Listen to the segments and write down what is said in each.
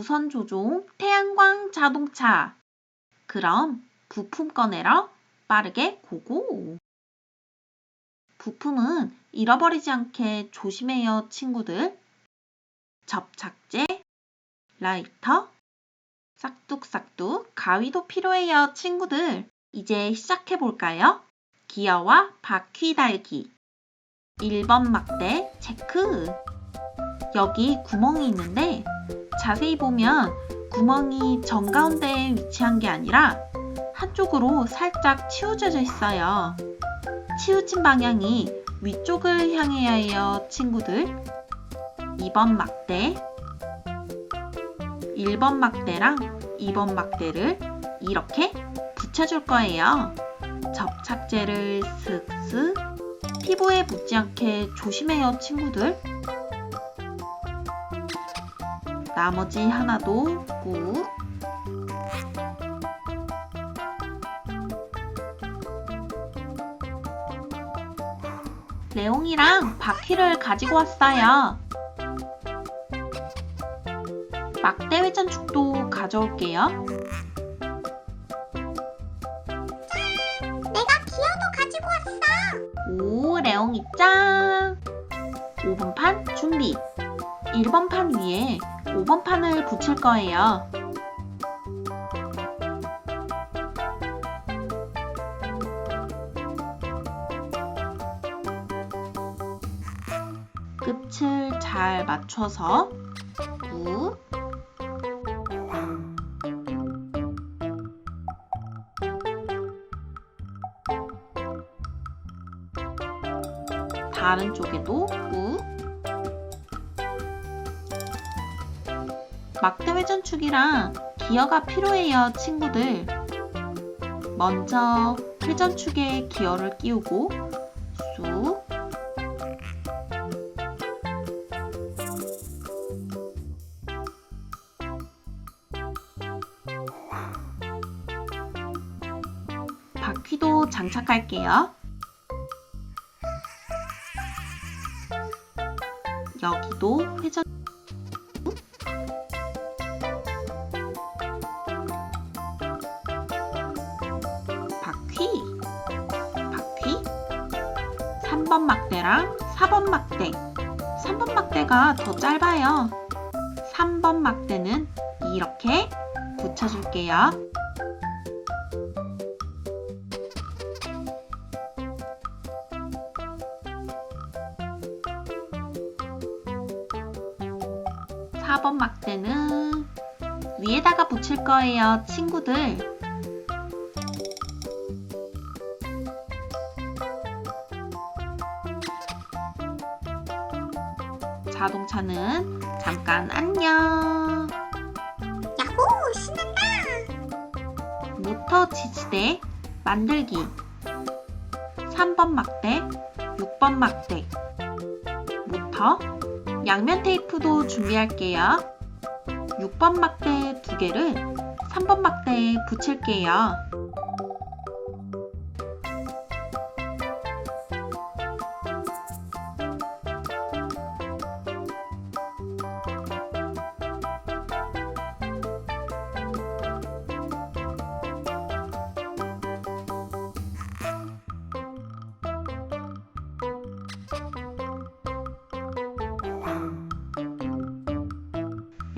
무선 조종 태양광 자동차. 그럼 부품 꺼내러 빠르게 고고. 부품은 잃어버리지 않게 조심해요 친구들. 접착제, 라이터, 싹둑싹둑 가위도 필요해요 친구들. 이제 시작해 볼까요? 기어와 바퀴 달기 1번 막대 체크 여기 구멍이 있는데 자세히 보면 구멍이 정가운데에 위치한 게 아니라 한쪽으로 살짝 치우쳐져 있어요. 치우친 방향이 위쪽을 향해야 해요, 친구들. 2번 막대 1번 막대랑 2번 막대를 이렇게 붙여줄 거예요. 접착제를 슥슥 피부에 묻지 않게 조심해요 친구들 나머지 하나도 꾹 레옹이랑 바퀴를 가지고 왔어요 막대 회전축도 가져올게요 내가 기어도 가지고 왔어. 오, 레옹이 짱! 5번 판 준비. 1번 판 위에 5번 판을 붙일 거예요. 끝을 잘 맞춰서 꾹 막대 회전축이랑 기어가 필요해요 친구들 먼저 회전축에 기어를 끼우고 쑥 바퀴도 장착할게요. 여기도 회전 막대랑 4번 막대. 3번 막대가 더 짧아요. 3번 막대는 이렇게 붙여줄게요. 사번 막대는 위에다가 붙일 거예요, 친구들. 자동차는 잠깐 안녕. 야호, 신난다. 모터 지지대 만들기 3번 막대, 6번 막대 모터 양면 테이프도 준비할게요. 6번 막대 두 개를 3번 막대에 붙일게요.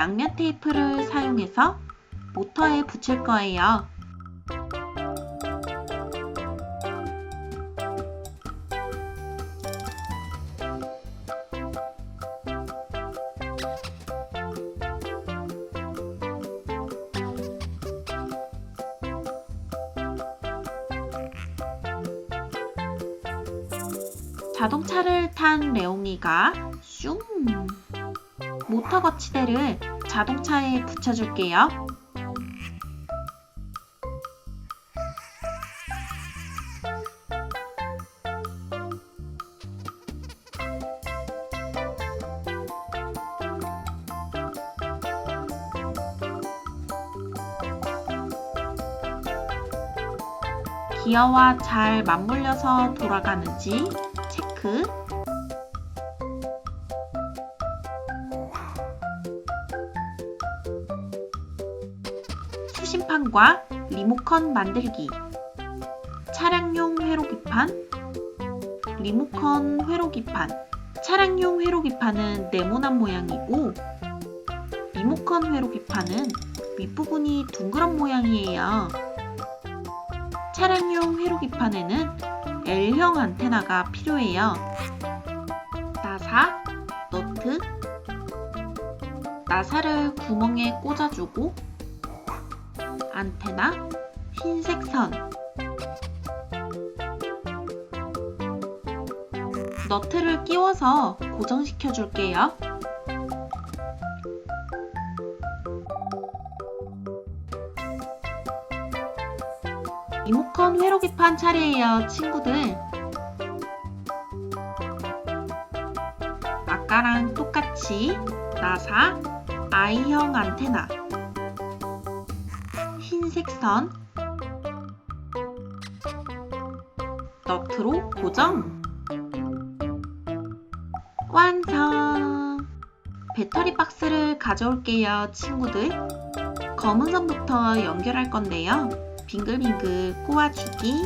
양면 테이프를 사용해서 모터에 붙일 거예요. 자동차를 탄 레옹이가 슝 모터 거치대를 자동차에 붙여줄게요. 기어와 잘 맞물려서 돌아가는지 체크. 수심판과 리모컨 만들기. 차량용 회로기판. 리모컨 회로기판. 차량용 회로기판은 네모난 모양이고 리모컨 회로기판은 윗부분이 둥그런 모양이에요. 차량용 회로기판에는 L형 안테나가 필요해요. 나사, 너트, 나사를 구멍에 꽂아주고 안테나, 흰색 선, 너트를 끼워서 고정시켜 줄게요. 리모컨 회로기판 차례예요, 친구들. 아까랑 똑같이 나사, I형 안테나, 흰색 선, 너트로 고정. 완성! 배터리 박스를 가져올게요, 친구들. 검은 선부터 연결할 건데요. 빙글빙글 꼬아주기.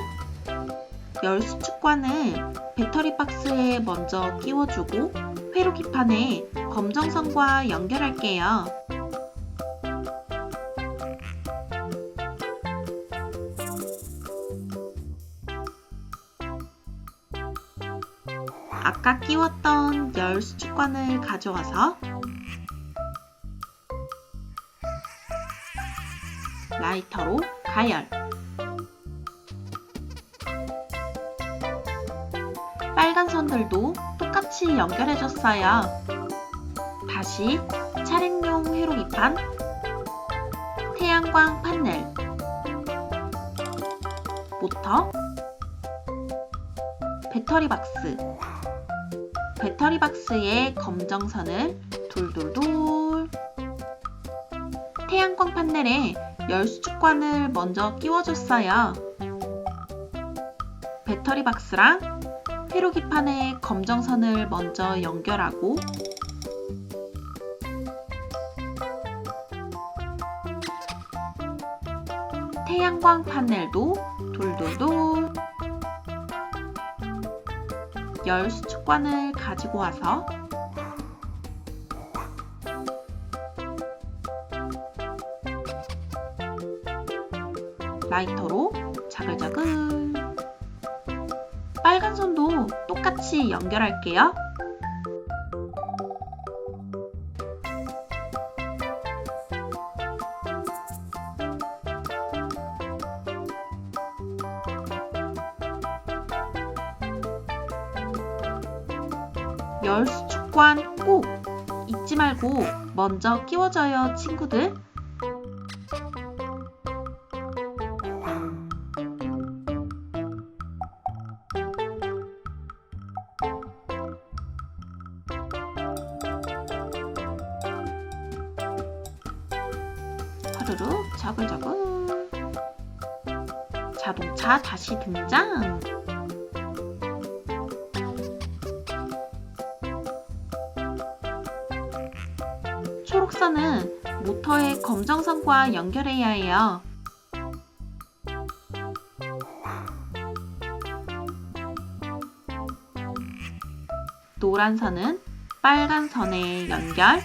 열 수축관을 배터리 박스에 먼저 끼워주고 회로기판에 검정선과 연결할게요. 아까 끼웠던 열 수축관을 가져와서 라이터로 가열. 빨간 선들도 똑같이 연결해줬어요. 다시 차량용 회로기판, 태양광 판넬, 모터, 배터리 박스, 배터리 박스에 검정선을 돌돌돌 태양광 판넬에 열수축관을 먼저 끼워줬어요. 배터리 박스랑 회로기판에 검정선을 먼저 연결하고 태양광 판넬도 돌돌돌 열 수축관을 가지고 와서 라이터로 자글자글 빨간 선도 똑같이 연결할게요. 열 수축관 꼭 잊지 말고 먼저 끼워줘요, 친구들. 하루루 저글저글 자동차 다시 등장 초록선은 모터의 검정선과 연결해야 해요. 노란 선은 빨간 선에 연결.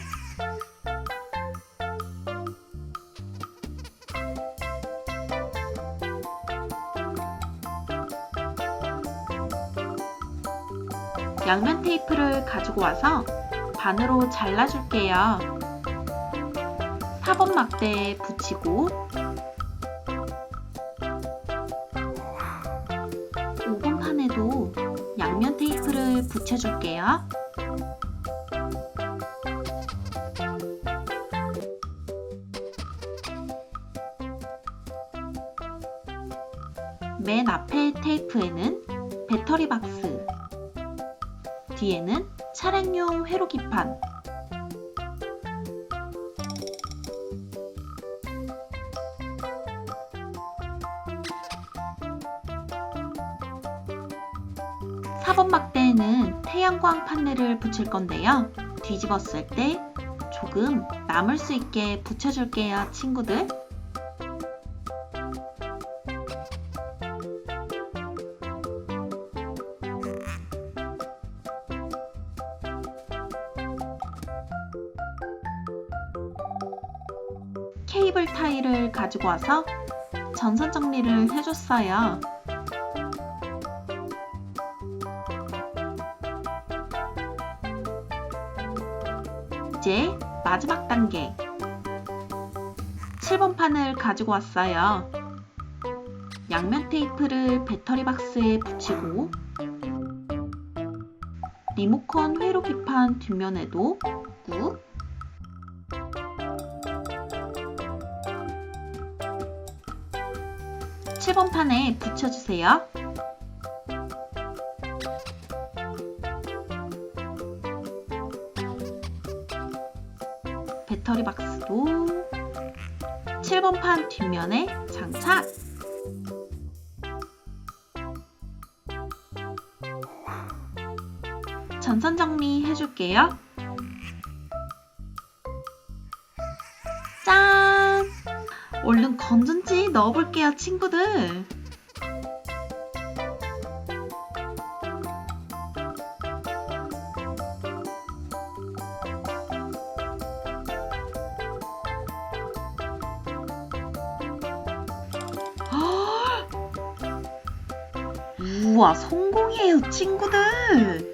양면 테이프를 가지고 와서 반으로 잘라줄게요. 4번 막대에 붙이고 5번 판에도 양면 테이프를 붙여줄게요. 4번 막대에는 태양광 판넬을 붙일 건데요. 뒤집었을 때 조금 남을 수 있게 붙여줄게요, 친구들. 케이블 타일을 가지고 와서 전선 정리를 해줬어요. 이제 마지막 단계. 7번 판을 가지고 왔어요. 양면 테이프를 배터리 박스에 붙이고 리모컨 회로 기판 뒷면에도 꾹 7번 판에 붙여주세요. 배터리 박스도 7번 판 뒷면에 장착. 전선 정리 해줄게요. 짠! 얼른 건전지 넣어볼게요, 친구들. 우와, 성공이에요, 친구들.